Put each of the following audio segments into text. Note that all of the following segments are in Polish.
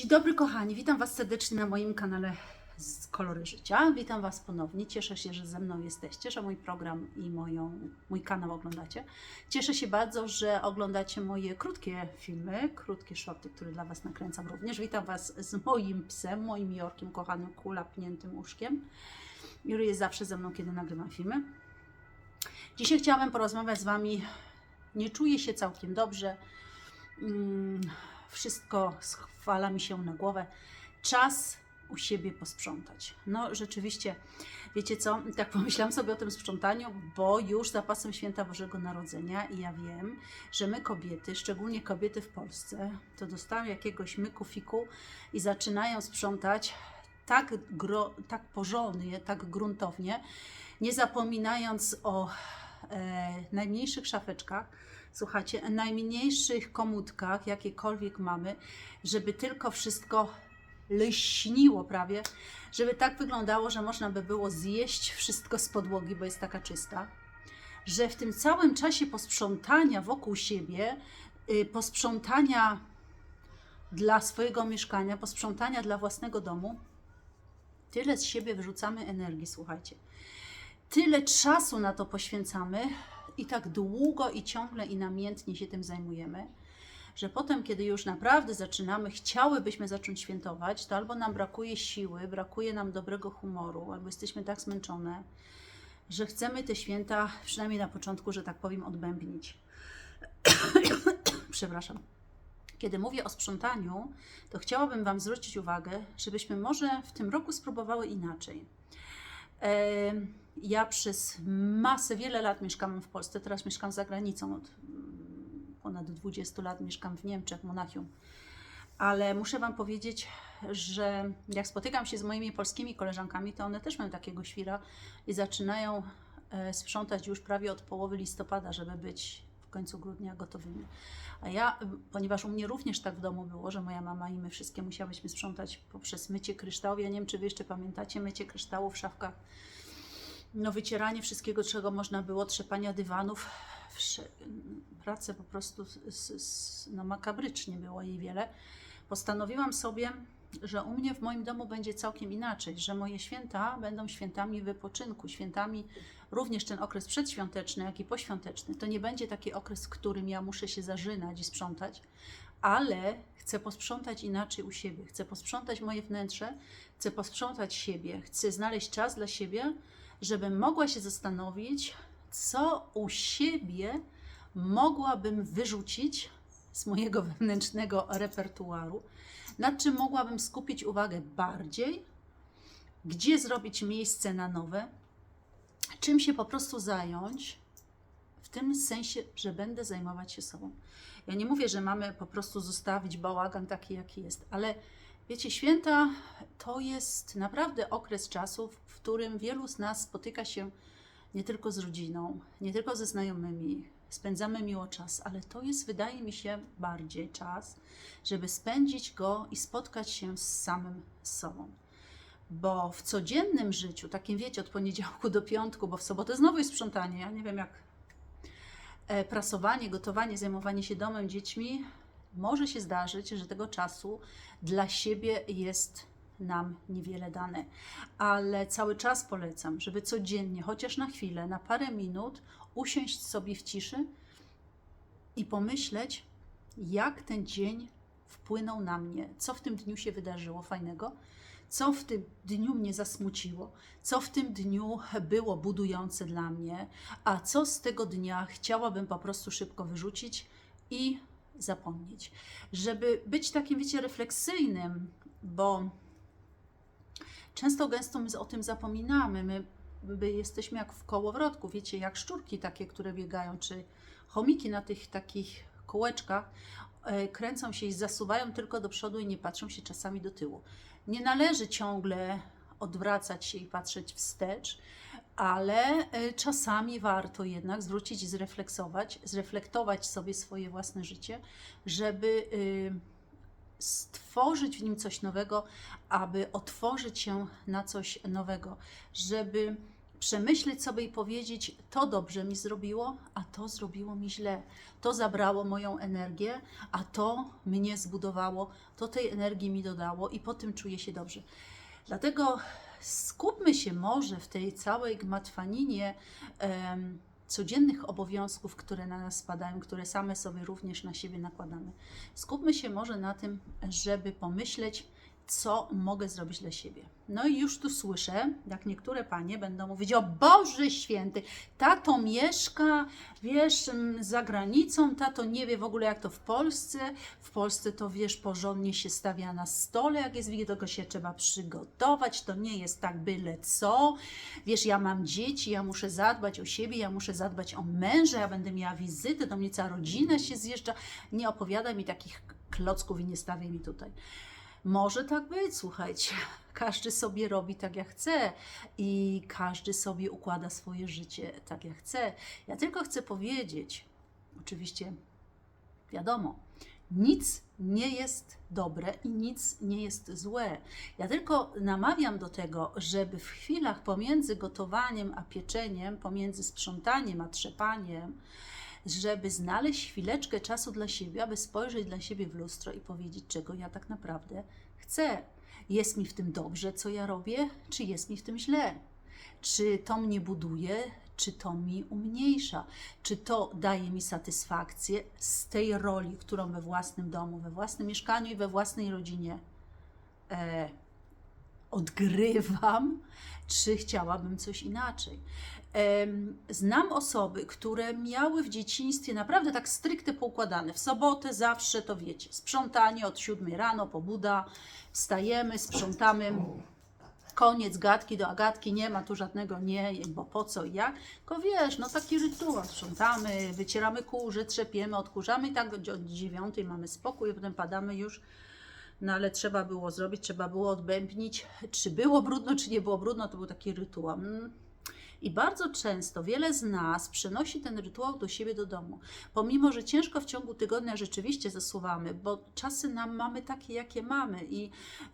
Dzień dobry kochani, witam Was serdecznie na moim kanale z Kolory Życia. Witam Was ponownie. Cieszę się, że ze mną jesteście, że mój program i moją, mój kanał oglądacie. Cieszę się bardzo, że oglądacie moje krótkie filmy, krótkie shorty, które dla Was nakręcam również. Witam Was z moim psem, moim Jorkiem, kochanym kulapniętym uszkiem, który jest zawsze ze mną, kiedy nagrywam filmy. Dzisiaj chciałabym porozmawiać z Wami. Nie czuję się całkiem dobrze. Mm, wszystko schwala mi się na głowę. Czas u siebie posprzątać. No rzeczywiście, wiecie co, tak pomyślałam sobie o tym sprzątaniu, bo już za pasem święta Bożego Narodzenia i ja wiem, że my kobiety, szczególnie kobiety w Polsce, to dostają jakiegoś myku fiku i zaczynają sprzątać tak, gro, tak porządnie, tak gruntownie, nie zapominając o e, najmniejszych szafeczkach, słuchajcie, najmniejszych komódkach, jakiekolwiek mamy, żeby tylko wszystko lśniło prawie, żeby tak wyglądało, że można by było zjeść wszystko z podłogi, bo jest taka czysta. Że w tym całym czasie posprzątania wokół siebie, y, posprzątania dla swojego mieszkania, posprzątania dla własnego domu, tyle z siebie wyrzucamy energii, słuchajcie. Tyle czasu na to poświęcamy i tak długo i ciągle i namiętnie się tym zajmujemy, że potem, kiedy już naprawdę zaczynamy, chciałybyśmy zacząć świętować, to albo nam brakuje siły, brakuje nam dobrego humoru, albo jesteśmy tak zmęczone, że chcemy te święta, przynajmniej na początku, że tak powiem, odbębnić. Przepraszam. Kiedy mówię o sprzątaniu, to chciałabym Wam zwrócić uwagę, żebyśmy może w tym roku spróbowały inaczej. Em, Ja przez masę, wiele lat mieszkam w Polsce, teraz mieszkam za granicą. Od mm, ponad 20 lat mieszkam w Niemczech, Monachium. Ale muszę Wam powiedzieć, że jak spotykam się z moimi polskimi koleżankami, to one też mają takiego świra i zaczynają e, sprzątać już prawie od połowy listopada, żeby być w końcu grudnia gotowymi. A ja, ponieważ u mnie również tak w domu było, że moja mama i my wszystkie musiałyśmy sprzątać poprzez mycie kryształów. Ja nie wiem, czy Wy jeszcze pamiętacie mycie kryształów w szafkach no wycieranie wszystkiego, czego można było, trzepania dywanów, pracę po prostu z, z, no makabrycznie było jej wiele. Postanowiłam sobie, że u mnie w moim domu będzie całkiem inaczej, że moje święta będą świętami wypoczynku, świętami również ten okres przedświąteczny, jak i poświąteczny. To nie będzie taki okres, w którym ja muszę się zażynać i sprzątać, ale chcę posprzątać inaczej u siebie. Chcę posprzątać moje wnętrze, chcę posprzątać siebie, chcę znaleźć czas dla siebie, żebym mogła się zastanowić, co u siebie mogłabym wyrzucić z mojego wewnętrznego repertuaru, nad czym mogłabym skupić uwagę bardziej, gdzie zrobić miejsce na nowe, czym się po prostu zająć, w tym sensie, że będę zajmować się sobą. Ja nie mówię, że mamy po prostu zostawić bałagan taki, jaki jest, ale wiecie, święta to jest naprawdę okres czasu, w którym wielu z nas spotyka się nie tylko z rodziną, nie tylko ze znajomymi, spędzamy miło czas, ale to jest, wydaje mi się, bardziej czas, żeby spędzić go i spotkać się z samym sobą. Bo w codziennym życiu, takim wiecie, od poniedziałku do piątku, bo w sobotę znowu jest sprzątanie, ja nie wiem jak e, prasowanie, gotowanie, zajmowanie się domem, dziećmi, może się zdarzyć, że tego czasu dla siebie jest nam niewiele dane. Ale cały czas polecam, żeby codziennie, chociaż na chwilę, na parę minut, usiąść sobie w ciszy i pomyśleć, jak ten dzień wpłynął na mnie, co w tym dniu się wydarzyło fajnego, co w tym dniu mnie zasmuciło, co w tym dniu było budujące dla mnie, a co z tego dnia chciałabym po prostu szybko wyrzucić i zapomnieć. Żeby być takim, wiecie, refleksyjnym, bo często gęsto my o tym zapominamy. My, my jesteśmy jak w kołowrotku, wiecie, jak szczurki takie, które biegają, czy chomiki na tych takich kółeczkach, e, kręcą się i zasuwają tylko do przodu i nie patrzą się czasami do tyłu. Nie należy ciągle odwracać się i patrzeć wstecz, ale e, czasami warto jednak zwrócić i zrefleksować, zreflektować sobie swoje własne życie, żeby y, stworzyć w nim coś nowego, aby otworzyć się na coś nowego, żeby przemyśleć sobie i powiedzieć: To dobrze mi zrobiło, a to zrobiło mi źle. To zabrało moją energię, a to mnie zbudowało, to tej energii mi dodało i po tym czuję się dobrze. Dlatego skupmy się może w tej całej gmatwaninie codziennych obowiązków, które na nas spadają, które same sobie również na siebie nakładamy. Skupmy się może na tym, żeby pomyśleć, co mogę zrobić dla siebie. No i już tu słyszę, jak niektóre panie będą mówić: O Boże Święty, tato mieszka, wiesz, za granicą, tato nie wie w ogóle, jak to w Polsce. W Polsce to wiesz, porządnie się stawia na stole, jak jest wigilia, tylko się trzeba przygotować. To nie jest tak byle co. Wiesz, ja mam dzieci, ja muszę zadbać o siebie, ja muszę zadbać o męża, ja będę miała wizyty, do mnie cała rodzina się zjeżdża. Nie opowiadaj mi takich klocków i nie stawiaj mi tutaj. Może tak być, słuchajcie. Każdy sobie robi tak, jak chce i każdy sobie układa swoje życie tak, jak chce. Ja tylko chcę powiedzieć, oczywiście, wiadomo, nic nie jest dobre i nic nie jest złe. Ja tylko namawiam do tego, żeby w chwilach pomiędzy gotowaniem a pieczeniem, pomiędzy sprzątaniem a trzepaniem, żeby znaleźć chwileczkę czasu dla siebie, aby spojrzeć dla siebie w lustro i powiedzieć, czego ja tak naprawdę chcę. Jest mi w tym dobrze, co ja robię, czy jest mi w tym źle? Czy to mnie buduje, czy to mi umniejsza? Czy to daje mi satysfakcję z tej roli, którą we własnym domu, we własnym mieszkaniu i we własnej rodzinie e, odgrywam, czy chciałabym coś inaczej? Znam osoby, które miały w dzieciństwie naprawdę tak stricte poukładane. W sobotę zawsze to wiecie, sprzątanie od 7 rano, pobuda, wstajemy, sprzątamy. Koniec gadki do Agatki, nie ma tu żadnego nie, bo po co i jak. Tylko wiesz, no taki rytuał, sprzątamy, wycieramy kurze, trzepiemy, odkurzamy i tak od dziewiątej mamy spokój, potem padamy już no ale trzeba było zrobić, trzeba było odbębnić, czy było brudno, czy nie było brudno, to był taki rytuał. I bardzo często wiele z nas przenosi ten rytuał do siebie do domu. Pomimo, że ciężko w ciągu tygodnia rzeczywiście zasuwamy, bo czasy nam mamy takie, jakie mamy, i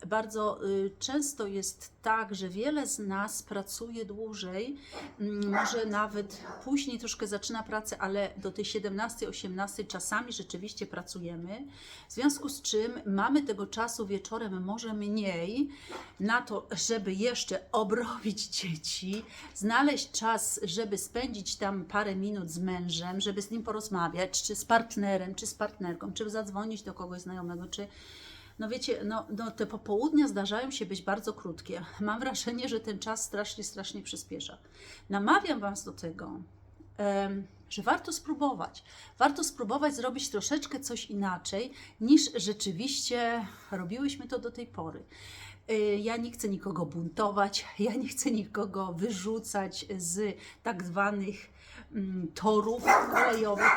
bardzo y, często jest tak, że wiele z nas pracuje dłużej, mm, może nawet później troszkę zaczyna pracę, ale do tej 17-18 czasami rzeczywiście pracujemy. W związku z czym mamy tego czasu wieczorem może mniej na to, żeby jeszcze obrobić dzieci, znaleźć czas, żeby spędzić tam parę minut z mężem, żeby z nim porozmawiać, czy z partnerem, czy z partnerką, czy zadzwonić do kogoś znajomego, czy no wiecie, no, no te popołudnia zdarzają się być bardzo krótkie. Mam wrażenie, że ten czas strasznie, strasznie przyspiesza. Namawiam Was do tego, że warto spróbować. Warto spróbować zrobić troszeczkę coś inaczej, niż rzeczywiście robiłyśmy to do tej pory. Y, Ja nie chcę nikogo buntować, ja nie chcę nikogo wyrzucać z tak zwanych mm, torów kolejowych.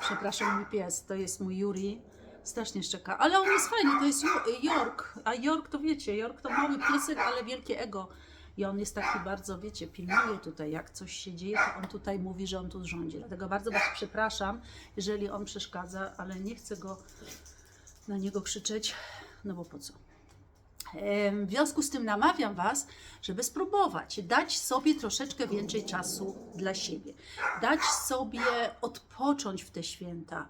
Przepraszam, mój pies, to jest mój Yuri. Strasznie szczeka, ale on jest fajny, to jest York. A York to wiecie, York to mały piesek, ale wielkie ego. I on jest taki bardzo, wiecie, pilnuje tutaj, jak coś się dzieje, to on tutaj mówi, że on tu rządzi. Dlatego bardzo Was przepraszam, jeżeli on przeszkadza, ale nie chcę go na niego krzyczeć, no bo po co? W związku z tym namawiam Was, żeby spróbować dać sobie troszeczkę więcej czasu dla siebie, dać sobie odpocząć w te święta,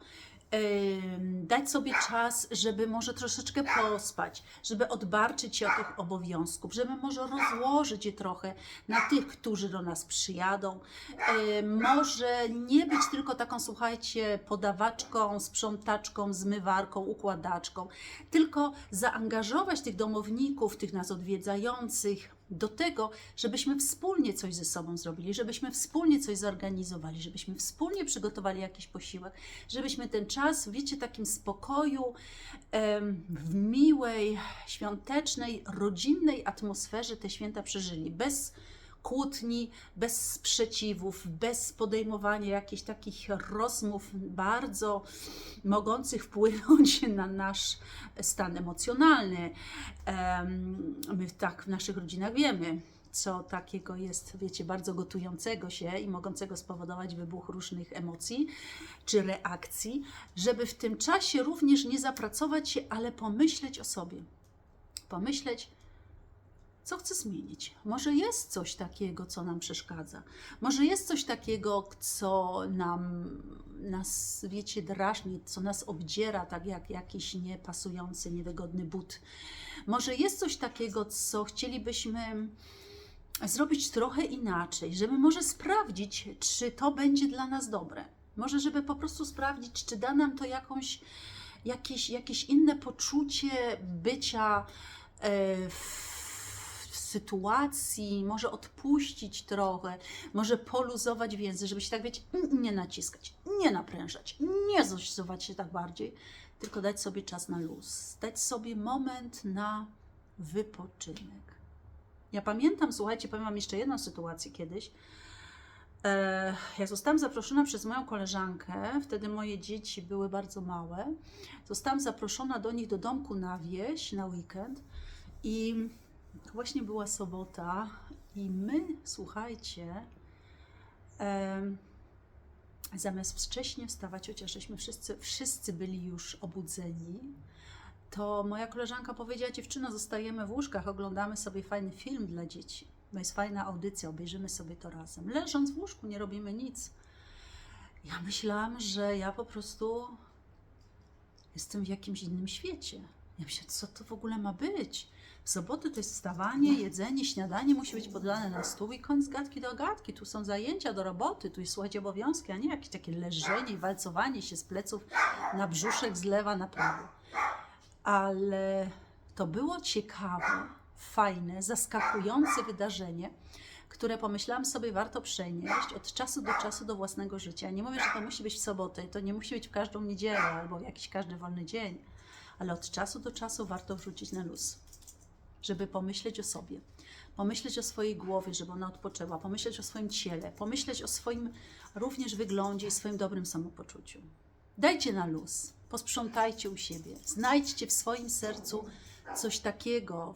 dać sobie czas, żeby może troszeczkę pospać, żeby odbarczyć się od tych obowiązków, żeby może rozłożyć je trochę na tych, którzy do nas przyjadą. Może nie być tylko taką, słuchajcie, podawaczką, sprzątaczką, zmywarką, układaczką, tylko zaangażować tych domowników, tych nas odwiedzających do tego, żebyśmy wspólnie coś ze sobą zrobili, żebyśmy wspólnie coś zorganizowali, żebyśmy wspólnie przygotowali jakiś posiłek, żebyśmy ten czas, wiecie, takim spokoju, w miłej, świątecznej, rodzinnej atmosferze te święta przeżyli, bez kłótni, bez sprzeciwów, bez podejmowania jakichś takich rozmów bardzo mogących wpłynąć na nasz stan emocjonalny. Em, My tak w naszych rodzinach wiemy, co takiego jest, wiecie, bardzo gotującego się i mogącego spowodować wybuch różnych emocji czy reakcji, żeby w tym czasie również nie zapracować się, ale pomyśleć o sobie. Pomyśleć, Co chcę zmienić? Może jest coś takiego, co nam przeszkadza. Może jest coś takiego, co nam, nas, wiecie, drażni, co nas obdziera, tak jak jakiś niepasujący, niewygodny but. Może jest coś takiego, co chcielibyśmy zrobić trochę inaczej, żeby może sprawdzić, czy to będzie dla nas dobre. Może, żeby po prostu sprawdzić, czy da nam to jakąś, jakieś, jakieś inne poczucie bycia e, w, sytuacji, może odpuścić trochę, może poluzować więzy, żeby się tak, wiecie, nie naciskać, nie naprężać, nie zosiować się tak bardziej, tylko dać sobie czas na luz, dać sobie moment na wypoczynek. Ja pamiętam, słuchajcie, powiem Wam jeszcze jedną sytuację kiedyś. E, Jak zostałam zaproszona przez moją koleżankę, wtedy moje dzieci były bardzo małe, zostałam zaproszona do nich do domku na wieś na weekend i właśnie była sobota i my, słuchajcie, em, zamiast wcześnie wstawać, chociaż żeśmy wszyscy, wszyscy byli już obudzeni, to moja koleżanka powiedziała, dziewczyno, zostajemy w łóżkach, oglądamy sobie fajny film dla dzieci, bo jest fajna audycja, obejrzymy sobie to razem. Leżąc w łóżku, nie robimy nic. Ja myślałam, że ja po prostu jestem w jakimś innym świecie. Ja myślę, co to w ogóle ma być? W soboty to jest wstawanie, jedzenie, śniadanie musi być podane na stół i koniec gadki do gadki. Tu są zajęcia do roboty, tu jest słuchajcie obowiązki, a nie jakieś takie leżenie i walcowanie się z pleców na brzuszek z lewa na prawo ale to było ciekawe, fajne, zaskakujące wydarzenie, które pomyślałam sobie, warto przenieść od czasu do czasu do własnego życia. Nie mówię, że to musi być w sobotę, i to nie musi być w każdą niedzielę albo w jakiś każdy wolny dzień, ale od czasu do czasu warto wrzucić na luz, żeby pomyśleć o sobie, pomyśleć o swojej głowie, żeby ona odpoczęła, pomyśleć o swoim ciele, pomyśleć o swoim również wyglądzie i swoim dobrym samopoczuciu. Dajcie na luz, posprzątajcie u siebie, znajdźcie w swoim sercu coś takiego,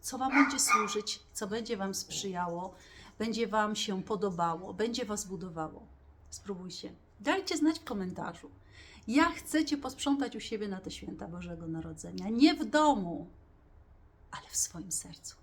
co Wam będzie służyć, co będzie Wam sprzyjało, będzie Wam się podobało, będzie Was budowało. Spróbujcie. Dajcie znać w komentarzu, jak chcecie posprzątać u siebie na te święta Bożego Narodzenia. Nie w domu, ale w swoim sercu.